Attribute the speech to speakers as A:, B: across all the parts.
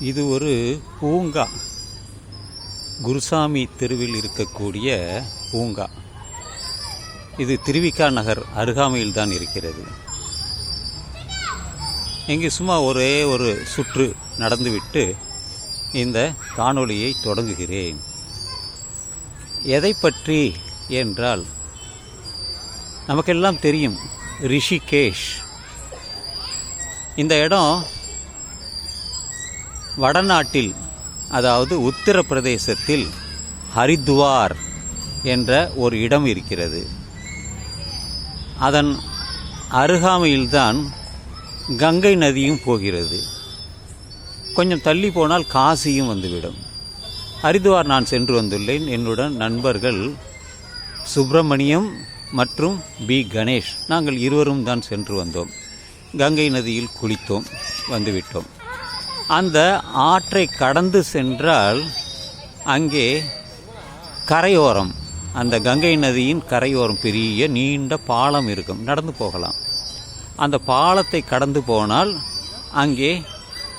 A: இது ஒரு பூங்கா. குருசாமி தெருவில் இருக்கக்கூடிய பூங்கா. இது திருவிக்கா நகர் அருகாமையில் தான் இருக்கிறது. இங்கே சும்மா ஒரே ஒரு சுற்று நடந்துவிட்டு இந்த காணொளியை தொடங்குகிறேன். எதை பற்றி என்றால் நமக்கெல்லாம் தெரியும் ரிஷிகேஷ். இந்த இடம் வடநாட்டில் அதாவது உத்தரப்பிரதேசத்தில் ஹரித்வார் என்ற ஒரு இடம் இருக்கிறது. அதன் அருகாமையில்தான் கங்கை நதியும் போகிறது. கொஞ்சம் தள்ளி போனால் காசியும் வந்துவிடும். ஹரித்வார் நான் சென்று வந்துள்ளேன். என்னுடன் நண்பர்கள் சுப்பிரமணியம் மற்றும் பி. கணேஷ். நாங்கள் இருவரும் தான் சென்று வந்தோம். கங்கை நதியில் குளித்தோம் வந்துவிட்டோம். அந்த ஆற்றை கடந்து சென்றால் அங்கே கரையோரம் அந்த கங்கை நதியின் கரையோரம் பெரிய நீண்ட பாலம் இருக்கும். நடந்து போகலாம். அந்த பாலத்தை கடந்து போனால் அங்கே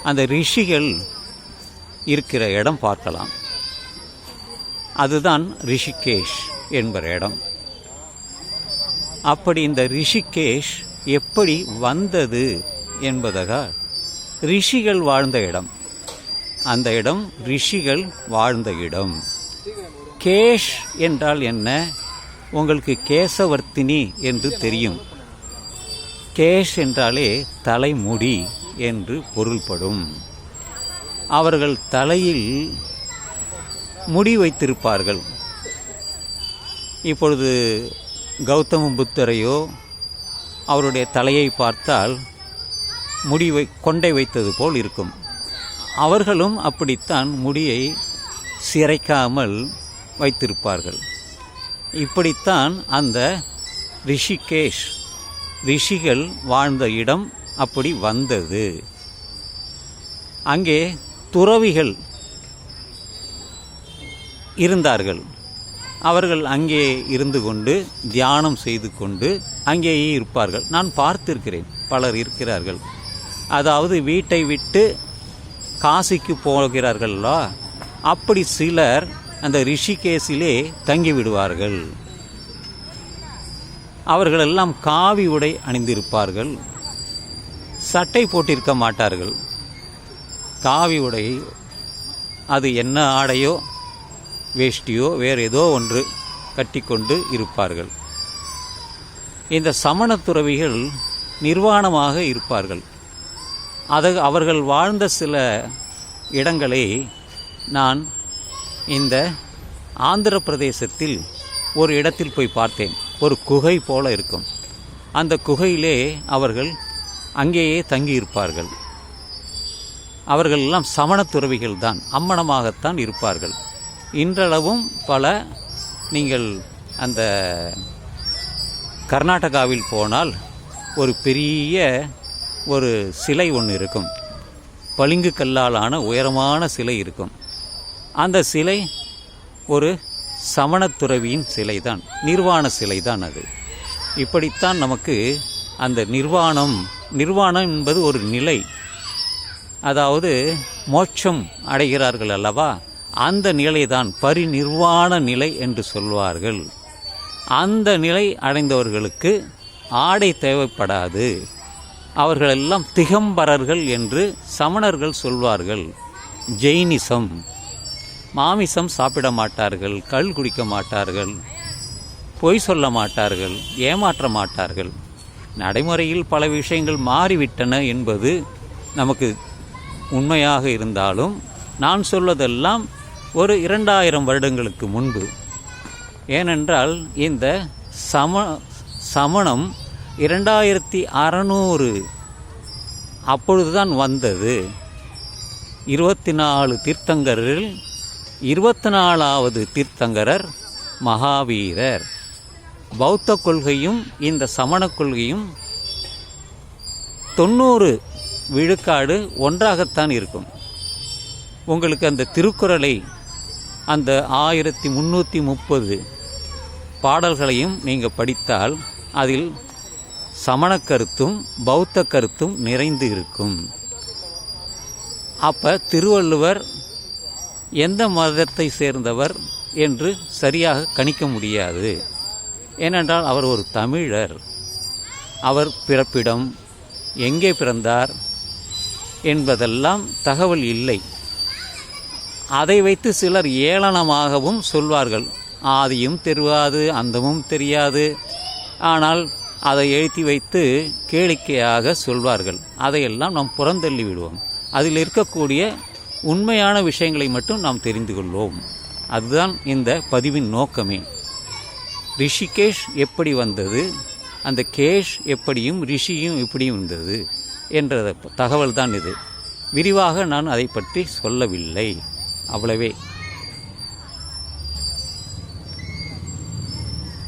A: அந்த ரிஷிகள் இருக்கிற இடம் பார்க்கலாம். அதுதான் ரிஷிகேஷ் என்பற இடம். அப்படி இந்த ரிஷிகேஷ் எப்படி வந்தது என்பதாக ரிஷிகள் வாழ்ந்த இடம். அந்த இடம் ரிஷிகள் வாழ்ந்த இடம். கேஷ் என்றால் என்ன? உங்களுக்கு கேசவர்த்தினி என்று தெரியும். கேஷ் என்றாலே தலைமுடி என்று பொருள்படும். அவர்கள் தலையில் முடி வைத்திருப்பார்கள். இப்பொழுது கௌதம புத்தரையோ அவருடைய தலையை பார்த்தால் முடி வை கொண்டை வைத்தது போல் இருக்கும். அவர்களும் அப்படித்தான் முடியை சிரைக்காமல் வைத்திருப்பார்கள். இப்படித்தான் அந்த ரிஷிகேஷ் ரிஷிகள் வாழ்ந்த இடம் அப்படி வந்தது. அங்கே துறவிகள் இருந்தார்கள். அவர்கள் அங்கே இருந்து கொண்டு தியானம் செய்து கொண்டு அங்கேயே இருப்பார்கள். நான் பார்த்திருக்கிறேன் பலர் இருக்கிறார்கள். அதாவது வீட்டை விட்டு காசிக்கு போகிறார்களோ? அப்படி சிலர் அந்த ரிஷிகேசிலே தங்கி விடுவார்கள் அவர்களெல்லாம் காவி உடை அணிந்திருப்பார்கள். சட்டை போட்டிருக்க மாட்டார்கள். காவி உடை அது என்ன ஆடையோ வேஷ்டியோ வேறு ஏதோ ஒன்று கட்டிக்கொண்டு இருப்பார்கள். இந்த சமண துறவிகள் நிர்வாணமாக இருப்பார்கள். அது அவர்கள் வாழ்ந்த சில இடங்களை நான் இந்த ஆந்திர பிரதேசத்தில் ஒரு இடத்தில் போய் பார்த்தேன். ஒரு குகை போல இருக்கும். அந்த குகையிலே அவர்கள் அங்கேயே தங்கியிருப்பார்கள். அவர்கள் எல்லாம் சமண துறவிகள் தான் அம்மணமாகத்தான் இருப்பார்கள். இன்றளவும் பல நீங்கள் அந்த கர்நாடகாவில் போனால் ஒரு பெரிய ஒரு சிலை ஒன்று இருக்கும். பளிங்கு கல்லாலான உயரமான சிலை இருக்கும். அந்த சிலை ஒரு சமணத்துறவியின் சிலை தான் நிர்வாண சிலை தான் அது. இப்படித்தான் நமக்கு அந்த நிர்வாணம் நிர்வாணம் என்பது ஒரு நிலை. அதாவது மோட்சம் அடைகிறார்கள் அல்லவா? அந்த நிலைதான் பரிநிர்வாண நிலை என்று சொல்வார்கள். அந்த நிலை அடைந்தவர்களுக்கு ஆடை தேவைப்படாது. அவர்களெல்லாம் திகம்பரர்கள் என்று சமணர்கள் சொல்வார்கள். ஜெயினிசம். மாமிசம் சாப்பிட மாட்டார்கள் கள் குடிக்க மாட்டார்கள் பொய் சொல்ல மாட்டார்கள் ஏமாற்ற மாட்டார்கள். நடைமுறையில் பல விஷயங்கள் மாறிவிட்டன என்பது நமக்கு உண்மையாக இருந்தாலும் நான் சொல்வதெல்லாம் ஒரு இரண்டாயிரம் வருடங்களுக்கு முன்பு. ஏனென்றால் இந்த சம சமணம் இரண்டாயிரத்தி அறநூறு அப்பொழுதுதான் வந்தது. இருபத்தி நாலு தீர்த்தங்கரில் இருபத்தி நாலாவது தீர்த்தங்கரர் மகாவீரர். பௌத்த கொள்கையும் இந்த சமண கொள்கையும் தொண்ணூறு விழுக்காடு ஒன்றாகத்தான் இருக்கும். உங்களுக்கு அந்த திருக்குறளை அந்த ஆயிரத்தி முந்நூற்றி முப்பது பாடல்களையும் நீங்கள் படித்தால் அதில் சமண கருத்தும் பௌத்த கருத்தும் நிறைந்து இருக்கும். அப்போ திருவள்ளுவர் எந்த மதத்தை சேர்ந்தவர் என்று சரியாக கணிக்க முடியாது. ஏனென்றால் அவர் ஒரு தமிழர். அவர் பிறப்பிடம் எங்கே பிறந்தார் என்பதெல்லாம் தகவல் இல்லை. அதை வைத்து சிலர் ஏளனமாகவும் சொல்வார்கள். ஆதியும் தெரியாது அந்தமும் தெரியாது. ஆனால் அதை எழுத்தி வைத்து கேளிக்கையாக சொல்வார்கள். அதையெல்லாம் நாம் புறந்தள்ளி விடுவோம். அதில் இருக்கக்கூடிய உண்மையான விஷயங்களை மட்டும் நாம் தெரிந்து கொள்வோம். அதுதான் இந்த பதிவின் நோக்கமே. ரிஷிகேஷ் எப்படி வந்தது? அந்த கேஷ் எப்படியும் ரிஷியும் எப்படியும் இருந்தது என்ற தகவல் தான் இது. விரிவாக நான் அதை பற்றி சொல்லவில்லை. அவ்வளவே.